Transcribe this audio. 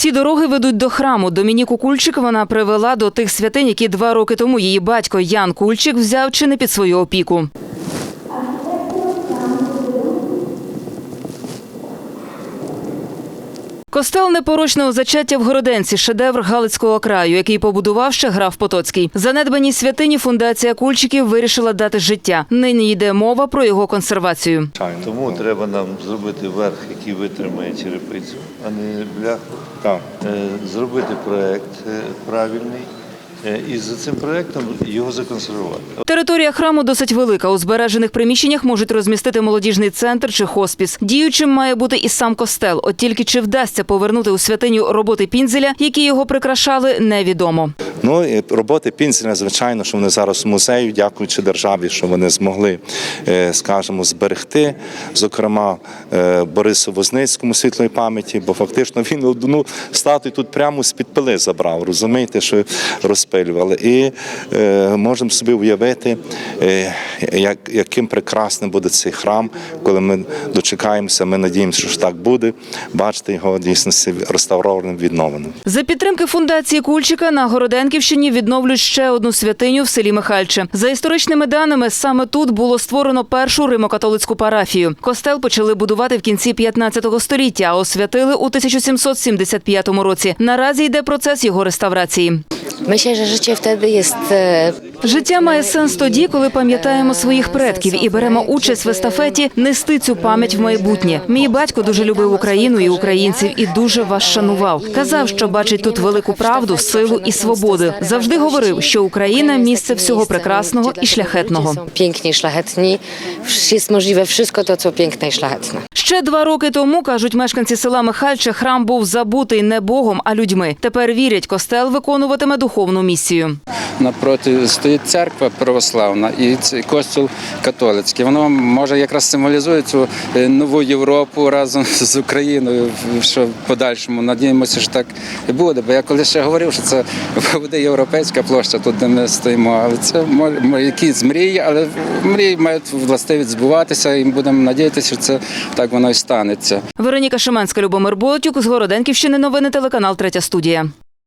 Всі дороги ведуть до храму. Домініку Кульчик вона привела до тих святинь, які два роки тому її батько Ян Кульчик взяв чи не під свою опіку. Костел непорочного зачаття в Городенці – шедевр Галицького краю, який побудував ще граф Потоцький. Занедбаній святині фундація Кульчиків вирішила дати життя. Нині йде мова про його консервацію. Тому треба нам зробити верх, який витримає черепицю, а не бляху. Е, Зробити проект е, правильний і за цим проектом його законсервувати. Територія храму досить велика. У збережених приміщеннях можуть розмістити молодіжний центр чи хоспіс. Діючим має бути і сам костел. От тільки чи вдасться повернути у святиню роботи пінзеля, які його прикрашали, невідомо. Ну і роботи Пінзеля, звичайно, що вони зараз в музею, дякуючи державі, що вони змогли, е, скажімо, зберегти. Зокрема, е, Борису Возницькому світлої пам'яті, бо фактично він одну статую тут прямо з під пили забрав. Розумієте, що розпилювали. І е, можемо собі уявити, як, яким прекрасним буде цей храм, коли ми дочекаємося. Ми надіємося, що так буде. Бачите його дійсно реставрованим, відновленим. За підтримки фундації Кульчика на Городенківщині відновлюють ще одну святиню в селі Михальче. За історичними даними, саме тут було створено першу римокатолицьку парафію. Костел почали будувати в кінці 15 століття, а освятили у 1775 році. Наразі йде процес його реставрації. Myślę, że życie wtedy jest Життя має сенс тоді, коли пам'ятаємо своїх предків і беремо участь в естафеті нести цю пам'ять в майбутнє. Мій батько дуже любив Україну і українців і дуже вас шанував. Казав, що бачить тут велику правду, силу і свободу. Завжди говорив, що Україна місце всього прекрасного і шляхетного. piękni, szlachetni. Jest możliwe wszystko to, co piękne i. Ще два роки тому кажуть мешканці села Михальче, храм був забутий не богом, а людьми. Тепер вірять, костел виконуватиме духовну місію. Напроти стоїть церква православна і цей костюл католицький. Воно може якраз символізує цю е, нову Європу разом з Україною. Що в подальшому надіємося, що так і буде. Бо я коли ще говорив, що це буде європейська площа, тут де ми стоїмо. Але це якісь мрії, але мрії мають властивість збуватися, і будемо надіятися, що це так воно і станеться. Вероніка Шименська, Любомир Болотюк з Городенківщини. Новини телеканал Третя студія.